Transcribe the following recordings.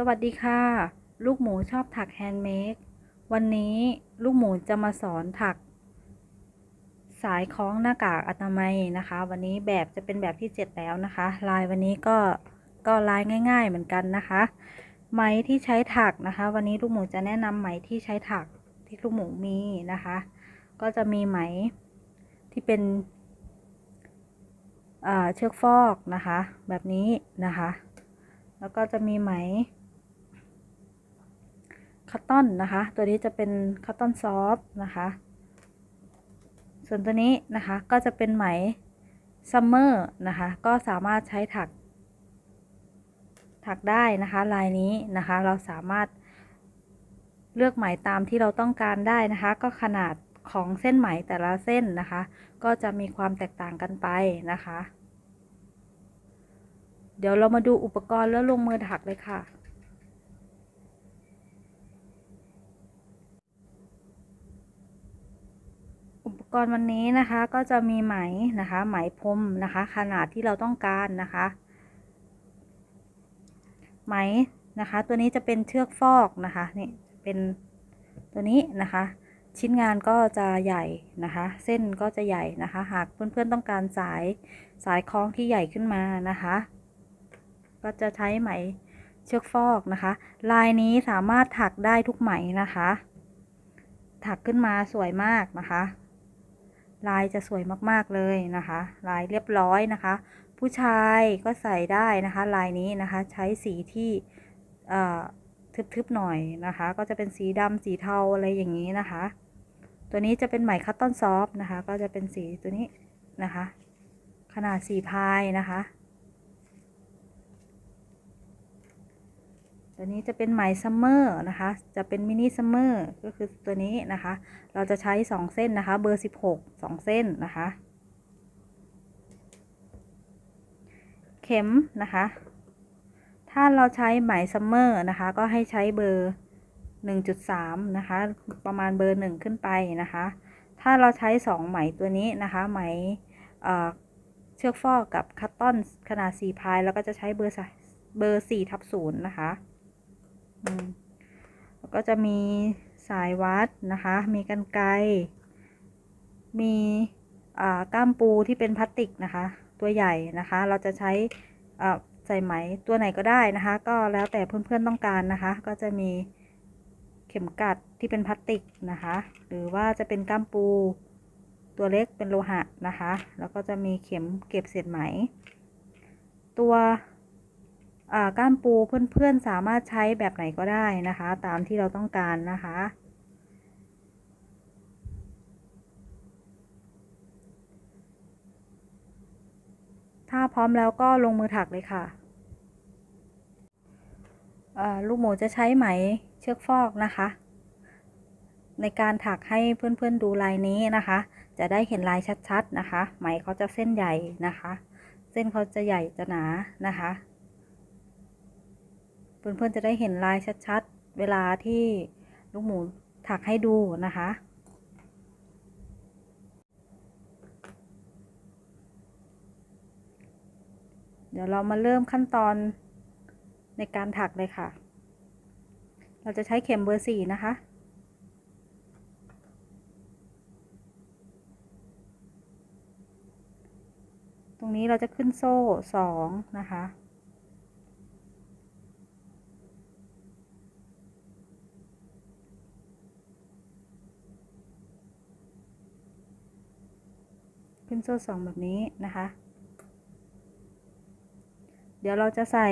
สวัสดีค่ะ ลูกหมูชอบถักแฮนด์เมดวันนี้ลูกหมูจะมาสอนถัก สายคล้องหน้ากากอนามัยนะคะ วันนี้แบบจะเป็นแบบที่ 7 แล้วนะคะ ลายวันนี้ก็ก็ลายง่าย ๆ เหมือนกันนะคะ ไหมที่ใช้ถักนะคะ วันนี้ลูกหมูจะแนะนำไหมที่ใช้ถักที่ลูกหมูมีนะคะ ก็จะมีไหมที่เป็นเอ่อเชือกฟอกนะคะ แบบนี้นะคะแล้วก็จะมีไหม คัตตอนนะคะ ตัวนี้จะเป็นคัตตอนซอฟนะคะ ส่วนตัวนี้นะคะก็จะเป็นไหมซัมเมอร์นะคะ ก็สามารถใช้ถัก ถักได้นะคะ ลายนี้นะคะ เราสามารถเลือกไหมตามที่เราต้องการได้นะคะ ก็ขนาดของเส้นไหมแต่ละเส้นนะคะ ก็จะมีความแตกต่างกันไปนะคะ เดี๋ยวเรามาดูอุปกรณ์แล้วลงมือถักเลยค่ะ กรณ์วันนี้นะคะก็จะมีไหมนะคะ ไหมพรมนะคะ ขนาดที่เราต้องการนะคะ ไหมนะคะ ตัวนี้จะเป็นเชือกฟอกนะคะนี่เป็นตัวนี้นะคะ ชิ้นงานก็จะใหญ่นะคะ เส้นก็จะใหญ่นะคะ หากเพื่อนๆต้องการสายสายคล้องที่ใหญ่ขึ้นมานะคะ ก็จะใช้ไหมเชือกฟอกนะคะ ลายนี้สามารถถักได้ทุกไหมนะคะ ถักขึ้นมาสวยมากนะคะ ลายจะสวยมากๆเลยนะคะ ลายเรียบร้อยนะคะ ผู้ชายก็ใส่ได้นะคะ ลายนี้นะคะใช้สีที่ทึบๆหน่อยนะคะ ก็จะเป็นสีดำสีเทาอะไรอย่างนี้นะคะ ตัวนี้จะเป็นไหมคัตตอนซอฟนะคะ ก็จะเป็นสีตัวนี้นะคะ ขนาดสีพายนะคะ ตัวนี้จะเป็นไหมซัมเมอร์นะคะ จะเป็นมินิซัมเมอร์ก็คือตัวนี้นะคะ เราจะใช้ 2 เส้นนะคะ เบอร์ 16 2 เส้นนะคะ เข็มนะคะ ถ้าเราใช้ไหมซัมเมอร์นะคะ ก็ให้ใช้เบอร์ 1.3 นะคะ ประมาณเบอร์ 1 ขึ้นไปนะคะ ถ้าเราใช้ 2 ไหมตัวนี้นะคะ ไหมเชือกฟอกกับคัตตอนขนาด 4 พาย แล้วก็จะใช้เบอร์เบอร์4ทับ0นะคะ แล้วก็จะมีสายวัดนะคะ มีกันไกมีก้ามปูที่เป็นพลาสติกนะคะ ตัวใหญ่นะคะ เราจะใช้ใส่ไหมตัวไหนก็ได้นะคะ ก็แล้วแต่เพื่อนๆต้องการนะคะ ก็จะมีเข็มกัดที่เป็นพลาสติกนะคะ หรือว่าจะเป็นก้ามปูตัวเล็กเป็นโลหะนะคะ แล้วก็จะมีเข็มเก็บเศษไหม ตัว ก้ามปูเพื่อนๆสามารถใช้แบบไหนก็ได้นะคะ ตามที่เราต้องการนะคะ ถ้าพร้อมแล้วก็ลงมือถักเลยค่ะลูกหมูจะใช้ไหมเชือกฟอกนะคะ ในการถักให้เพื่อนๆดูลายนี้นะคะ จะได้เห็นลายชัดๆนะคะ ไหมเขาจะเส้นใหญ่นะคะ เส้นเขาจะใหญ่จะหนานะคะ เพื่อนๆจะได้เห็นลายชัดๆ เวลาที่ลูกหมูถักให้ดูนะคะ เดี๋ยวเรามาเริ่มขั้นตอนในการถักเลยค่ะ เราจะใช้เข็มเบอร์สี่นะคะตรงนี้เราจะขึ้นโซ่สองนะคะ ขึ้นโซ่สองแบบนี้นะคะ เดี๋ยวเราจะใส่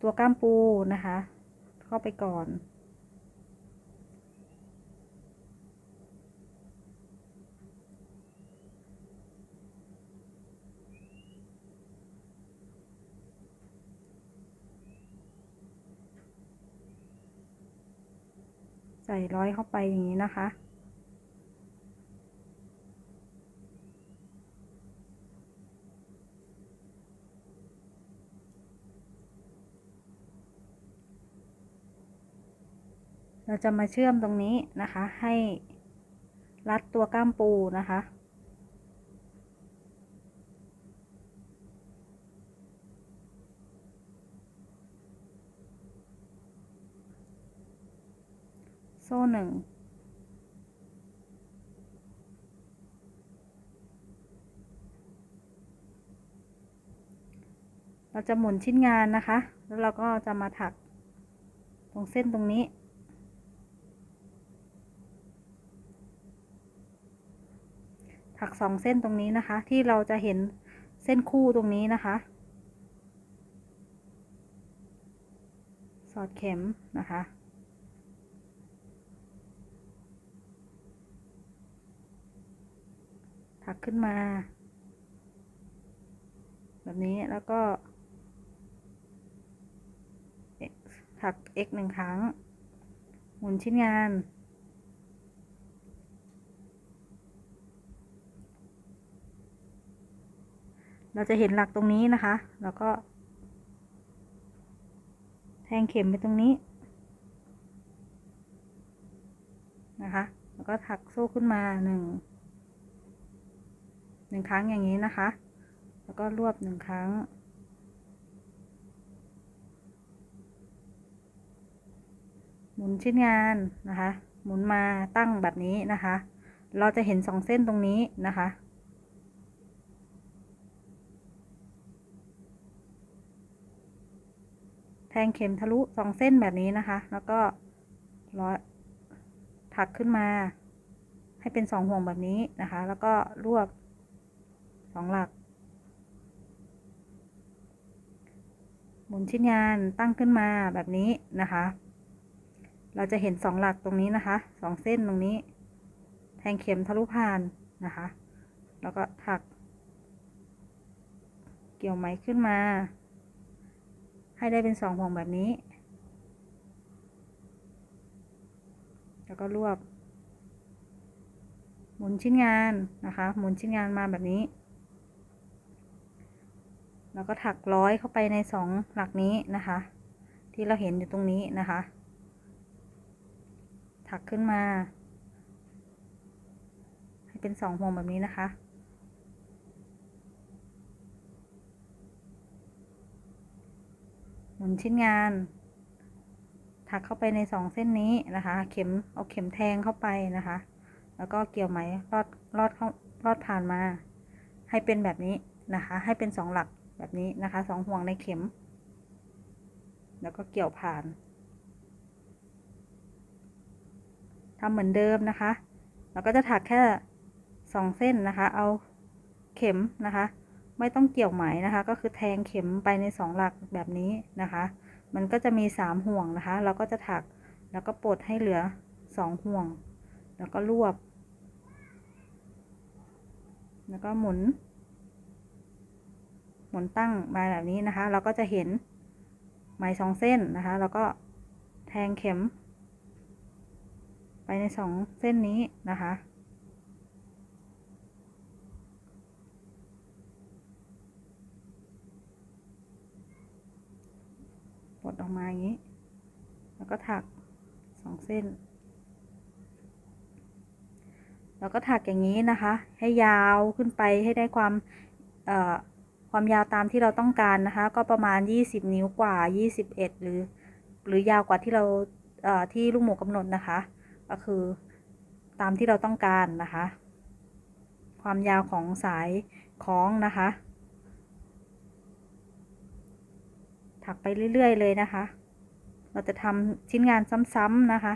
ตัวก้ามปูนะคะ เข้าไปก่อน ใส่ร้อยเข้าไปอย่างนี้นะคะ เราจะมาเชื่อมตรงนี้นะคะ ให้รัดตัวก้ามปูนะคะ โซ่หนึ่งเราจะหมุนชิ้นงานนะคะ แล้วเราก็จะมาถักตรงเส้นตรงนี้ ถักสองเส้นตรงนี้นะคะ ที่เราจะเห็นเส้นคู่ตรงนี้นะคะ สอดเข็มนะคะถักขึ้นมา แบบนี้แล้วก็ถัก x หนึ่งครั้ง หมุนชิ้นงาน เราจะเห็นหลักตรงนี้นะคะ แล้วก็ แทงเข็มไปตรงนี้ นะคะ แล้วก็ถักโซ่ขึ้นมาหนึ่งหนึ่งครั้งอย่างนี้นะคะ แล้วก็รวบหนึ่งครั้ง หมุนชิ้นงานนะคะ หมุนมาตั้งแบบนี้นะคะ เราจะเห็นสองเส้นตรงนี้นะคะ แท งเข็มทะลุสองเส้นแบบนี้นะคะ แล้วก็ร้อยถักขึ้นมา ให้เป็นสองห่วงแบบนี้นะคะ แล้วก็รวบสองหลัก หมุนชิ้นงานตั้งขึ้นมาแบบนี้นะคะ เราจะเห็นสองหลักตรงนี้นะคะสองเส้นตรงนี้ แทงเข็มทะลุผ่านนะคะ แล้วก็ถัก เกี่ยวไหมขึ้นมา ให้ได้เป็นสองห่วงแบบนี้ แล้วก็รวบ หมุนชิ้นงานนะคะ หมุนชิ้นงานมาแบบนี้ แล้วก็ถักร้อยเข้าไปในสองหลักนี้นะคะ ที่เราเห็นอยู่ตรงนี้นะคะ ถักขึ้นมา ให้เป็นสองห่วงแบบนี้นะคะ มุนชิ้นงาน ถักเข้าไปในสองเส้นนี้นะคะ เข็มเอาเข็มแทงเข้าไปนะคะ แล้วก็เกี่ยวไหมลอดลอดเข้าลอดผ่านมา ให้เป็นแบบนี้นะคะ ให้เป็นสองหลักแบบนี้นะคะสองห่วงในเข็ม แล้วก็เกี่ยวผ่านทำเหมือนเดิมนะคะเราก็จะถักแค่สองเส้นนะคะ เอาเข็มนะคะ ไม่ต้องเกี่ยวไหมนะคะ ก็คือแทงเข็มไปในสองหลักแบบนี้นะคะ มันก็จะมีสามห่วงนะคะ เราก็จะถักแล้วก็ปลดให้เหลือสองห่วง แล้วก็รวบ แล้วก็หมุน หมุนตั้งมาแบบนี้นะคะ เราก็จะเห็นไหมสองเส้นนะคะ แล้วก็แทงเข็ม ไปในสองเส้นนี้นะคะ ปลด ออกมาอย่างนี้ แล้วก็ถักสองเส้น แล้วก็ถักอย่างนี้นะคะ ให้ยาวขึ้นไปให้ได้ความความยาวตามที่เราต้องการนะคะ ก็ประมาณ 20 นิ้วกว่า 21 หรือ หรือยาวกว่าที่เราเที่ลูกหมูกำหนดนะคะ ก็คือตามที่เราต้องการนะคะ ความยาวของสายคล้องนะคะ ถักไปเรื่อย ๆ เลยนะคะ เราจะทำชิ้นงานซ้ำๆนะคะ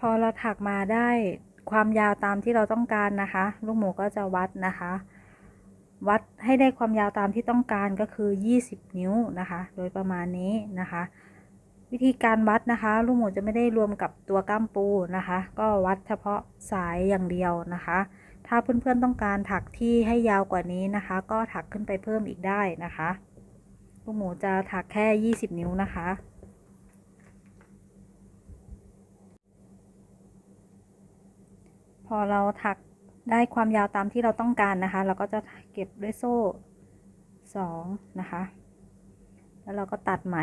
พอเราถักมาได้ความยาวตามที่เราต้องการนะคะ ลูกหมูก็จะวัดนะคะ วัดให้ได้ความยาวตามที่ต้องการก็คือ 20 นิ้วนะคะ โดยประมาณนี้นะคะ วิธีการวัดนะคะ ลูกหมูจะไม่ได้รวมกับตัวก้ามปูนะคะ ก็วัดเฉพาะสายอย่างเดียวนะคะ ถ้าเพื่อนๆต้องการถักที่ให้ยาวกว่านี้นะคะ ก็ถักขึ้นไปเพิ่มอีกได้นะคะ ลูกหมูจะถักแค่ 20 นิ้วนะคะ พอเราถักได้ความยาวตามที่เราต้องการนะคะ เราก็จะเก็บด้วยโซ่สองนะคะ แล้วเราก็ตัดไหม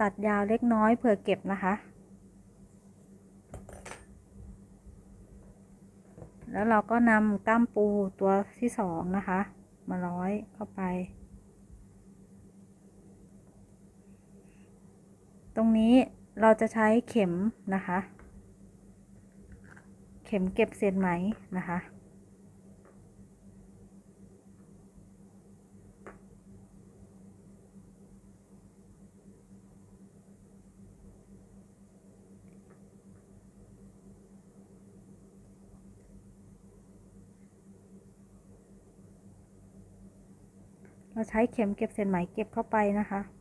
ตัดยาวเล็กน้อยเผื่อเก็บนะคะ แล้วเราก็นำก้ามปูตัวที่สองนะคะ มาร้อยเข้าไป ตรงนี้ เราจะใช้เข็มนะคะ เข็มเก็บเศษไหมนะคะ เราใช้เข็มเก็บเศษไหมเก็บเข้าไปนะคะ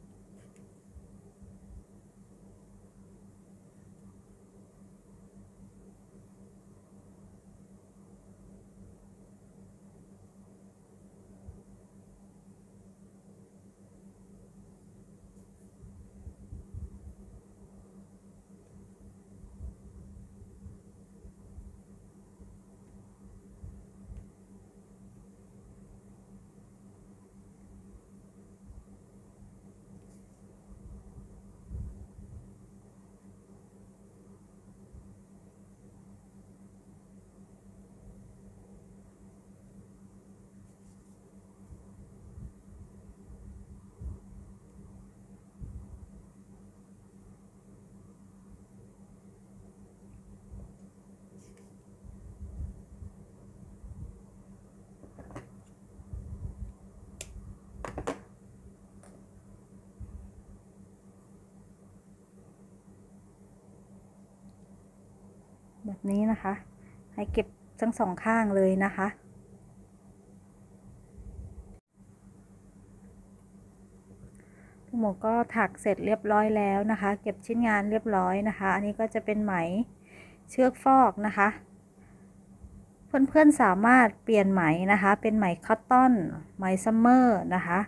แบบนี้นะคะ ให้เก็บทั้งสองข้างเลยนะคะ หมูก็ถักเสร็จเรียบร้อยแล้วนะคะ เก็บชิ้นงานเรียบร้อยนะคะ อันนี้ก็จะเป็นไหมเชือกฟอกนะคะ เพื่อนๆสามารถเปลี่ยนไหมนะคะ เป็นไหมคอตตอน ไหมซัมเมอร์นะคะ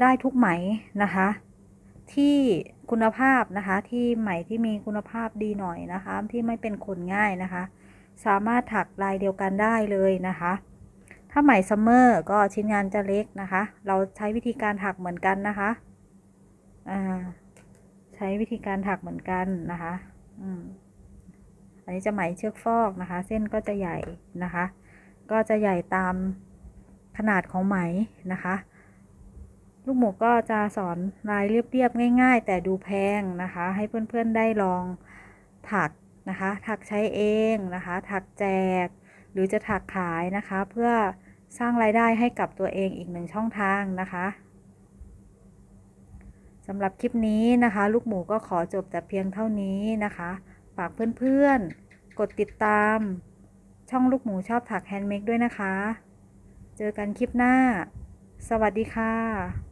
ได้ทุกไหมนะคะ ที่ คุณภาพนะคะ ที่ไหมที่มีคุณภาพดีหน่อยนะคะ ที่ไม่เป็นขนง่ายนะคะ สามารถถักลายเดียวกันได้เลยนะคะ ถ้าไหมซัมเมอร์ก็ชิ้นงานจะเล็กนะคะ เราใช้วิธีการถักเหมือนกันนะคะอ่าใช้วิธีการถักเหมือนกันนะคะอืมอันนี้จะไหมเชือกฟอกนะคะ เส้นก็จะใหญ่นะคะ ก็จะใหญ่ตามขนาดของไหมนะคะ ลูกหมูก็จะสอนลายเรียบๆง่าย ๆ แต่ดูแพงนะคะ ให้เพื่อนๆได้ลองถักนะคะ ถักใช้เองนะคะ ถักแจก หรือจะถักขายนะคะ เพื่อสร้างรายได้ให้กับตัวเองอีกหนึ่งช่องทางนะคะสำหรับคลิปนี้นะคะ ลูกหมูก็ขอจบแต่เพียงเท่านี้นะคะฝากเพื่อนๆ กดติดตาม ช่องลูกหมูชอบถักแฮนด์เมดด้วยนะคะ เจอกันคลิปหน้า สวัสดีค่ะ